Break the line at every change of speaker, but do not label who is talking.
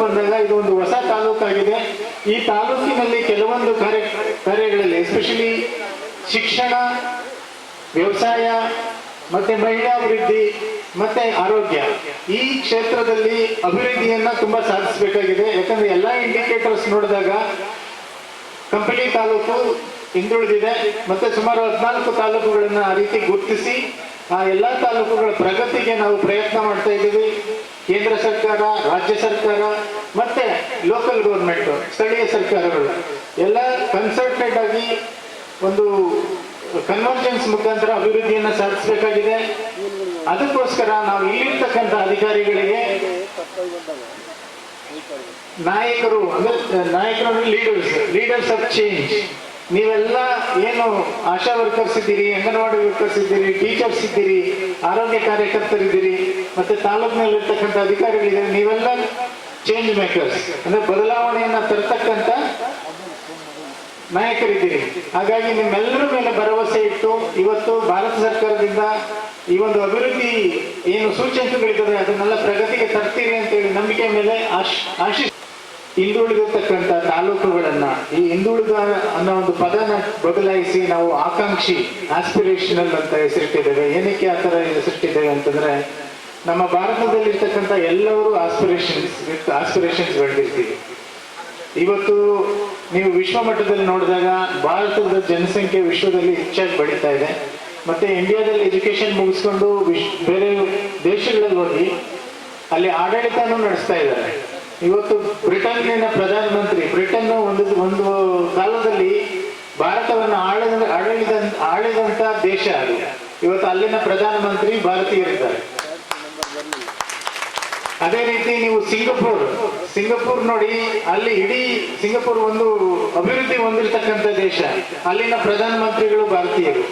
ಬಂದಾಗ ಇದು ಒಂದು ಹೊಸ ತಾಲೂಕಾಗಿದೆ. ಈ ತಾಲೂಕಿನಲ್ಲಿ ಕೆಲವೊಂದು ಕಾರ್ಯ ಕಾರ್ಯಗಳಲ್ಲಿ ಎಸ್ಪೆಷಲಿ ಶಿಕ್ಷಣ, ವ್ಯವಸಾಯ, ಮತ್ತೆ ಮಹಿಳಾ ಅಭಿವೃದ್ಧಿ ಮತ್ತೆ ಆರೋಗ್ಯ, ಈ ಕ್ಷೇತ್ರದಲ್ಲಿ ಅಭಿವೃದ್ಧಿಯನ್ನ ತುಂಬಾ ಸಾಧಿಸಬೇಕಾಗಿದೆ. ಯಾಕಂದ್ರೆ ಎಲ್ಲಾ ಇಂಡಿಕೇಟರ್ಸ್ ನೋಡಿದಾಗ ಕಂಪನಿ ತಾಲೂಕು ಹಿಂದುಳಿದಿದೆ. ಮತ್ತೆ ಸುಮಾರು ಹದಿನಾಲ್ಕು ತಾಲೂಕುಗಳನ್ನ ಆ ರೀತಿ ಗುರುತಿಸಿ, ಆ ಎಲ್ಲಾ ತಾಲೂಕುಗಳ ಪ್ರಗತಿಗೆ ನಾವು ಪ್ರಯತ್ನ ಮಾಡ್ತಾ ಇದ್ದೀವಿ. ರಾಜ್ಯ ಸರ್ಕಾರ ಮತ್ತೆ ಲೋಕಲ್ ಗೌರ್ಮೆಂಟ್ ಸ್ಥಳೀಯ ಸರ್ಕಾರಗಳು ಎಲ್ಲ ಕನ್ಸಲ್ಟೆಂಟ್ ಆಗಿ ಒಂದು ಕನ್ವರ್ಜೆನ್ಸ್ ಮುಖಾಂತರ ಅಭಿವೃದ್ಧಿಯನ್ನು ಸಾಧಿಸಬೇಕಾಗಿದೆ. ಅದಕ್ಕೋಸ್ಕರ ನಾವು ಇಲ್ಲಿರ್ತಕ್ಕಂಥ ಅಧಿಕಾರಿಗಳಿಗೆ ನಾಯಕರು ನಾಯಕರು ಲೀಡರ್ಸ್ ಲೀಡರ್ಸ್ ಆಫ್ ಚೇಂಜ್ ನೀವೆಲ್ಲ ಏನು ಆಶಾ ವರ್ಕರ್ಸ್ ಇದ್ದೀರಿ, ಅಂಗನವಾಡಿ ವರ್ಕರ್ಸ್ ಇದ್ದೀರಿ ಟೀಚರ್ಸ್ ಇದ್ದೀರಿ, ಆರೋಗ್ಯ ಕಾರ್ಯಕರ್ತರಿದ್ದೀರಿ ಮತ್ತೆ ತಾಲೂಕಿನಲ್ಲಿರ್ತಕ್ಕಂಥ ಅಧಿಕಾರಿಗಳಿದ್ದೀರಿ ನೀವೆಲ್ಲ ಚೇಂಜ್ ಮೇಕರ್ಸ್ ಅಂದ್ರೆ ಬದಲಾವಣೆಯನ್ನ ತರ್ತಕ್ಕಂಥ ನಾಯಕರಿದ್ದೀರಿ. ಹಾಗಾಗಿ ನಿಮ್ಮೆಲ್ಲರ ಮೇಲೆ ಭರವಸೆ ಇಟ್ಟು ಇವತ್ತು ಭಾರತ ಸರ್ಕಾರದಿಂದ ಈ ಒಂದು ಅಭಿವೃದ್ಧಿ ಏನು ಸೂಚನೆಗಳಿದ್ದಾರೆ ಅದನ್ನೆಲ್ಲ ಪ್ರಗತಿಗೆ ತರ್ತೀರಿ ಅಂತೇಳಿ ನಂಬಿಕೆ ಮೇಲೆ ಆಶ್ ಆಶಿ ಹಿಂದುಳಿದಿರ್ತಕ್ಕಂಥ ತಾಲೂಕುಗಳನ್ನ, ಈ ಹಿಂದುಳಿದ ಅನ್ನೋ ಒಂದು ಪದನ ಬದಲಾಯಿಸಿ ನಾವು ಆಕಾಂಕ್ಷಿ ಆಸ್ಪಿರೇಷನಲ್ ಅಂತ ಹೆಸರಿಟ್ಟಿದ್ದೇವೆ. ಏನಕ್ಕೆ ಆ ತರ ಹೆಸರಿಟ್ಟಿದ್ದೇವೆ ಅಂತಂದ್ರೆ ನಮ್ಮ ಭಾರತದಲ್ಲಿ ಇರ್ತಕ್ಕಂಥ ಎಲ್ಲರೂ ಆಸ್ಪಿರೇಷನ್ಸ್ ವಿತ್ ಆಸ್ಪಿರೇಷನ್ಸ್ ಬೆಳೆದಿರ್ತೀವಿ. ಇವತ್ತು ನೀವು ವಿಶ್ವ ಮಟ್ಟದಲ್ಲಿ ನೋಡಿದಾಗ ಭಾರತದ ಜನಸಂಖ್ಯೆ ವಿಶ್ವದಲ್ಲಿ ಹೆಚ್ಚಾಗಿ ಬೆಳೀತಾ ಇದೆ. ಮತ್ತೆ ಇಂಡಿಯಾದಲ್ಲಿ ಎಜುಕೇಶನ್ ಮುಗಿಸ್ಕೊಂಡು ವಿಶ್, ಬೇರೆ ದೇಶಗಳಲ್ಲಿ ಹೋಗಿ ಅಲ್ಲಿ ಆಡಳಿತನೂ ನಡೆಸ್ತಾ ಇದ್ದಾರೆ. ಇವತ್ತು ಬ್ರಿಟನ್ನಿನ ಪ್ರಧಾನಮಂತ್ರಿ ಬ್ರಿಟನ್ ಒಂದು ಒಂದು ಕಾಲದಲ್ಲಿ ಭಾರತವನ್ನು ಆಳಿದ ಆಡಳಿತ ಆಳಿದಂತ ದೇಶ ಅದು. ಇವತ್ತು ಅಲ್ಲಿನ ಪ್ರಧಾನಮಂತ್ರಿ ಭಾರತೀಯರಿದ್ದಾರೆ. ಅದೇ ರೀತಿ ನೀವು ಸಿಂಗಪುರ್, ಸಿಂಗಾಪುರ್ ನೋಡಿ, ಅಲ್ಲಿ ಇಡೀ ಸಿಂಗಪುರ್ ಒಂದು ಅಭಿವೃದ್ಧಿ ಹೊಂದಿರತಕ್ಕಂಥ ದೇಶ. ಅಲ್ಲಿನ ಪ್ರಧಾನಮಂತ್ರಿಗಳು ಭಾರತೀಯರು.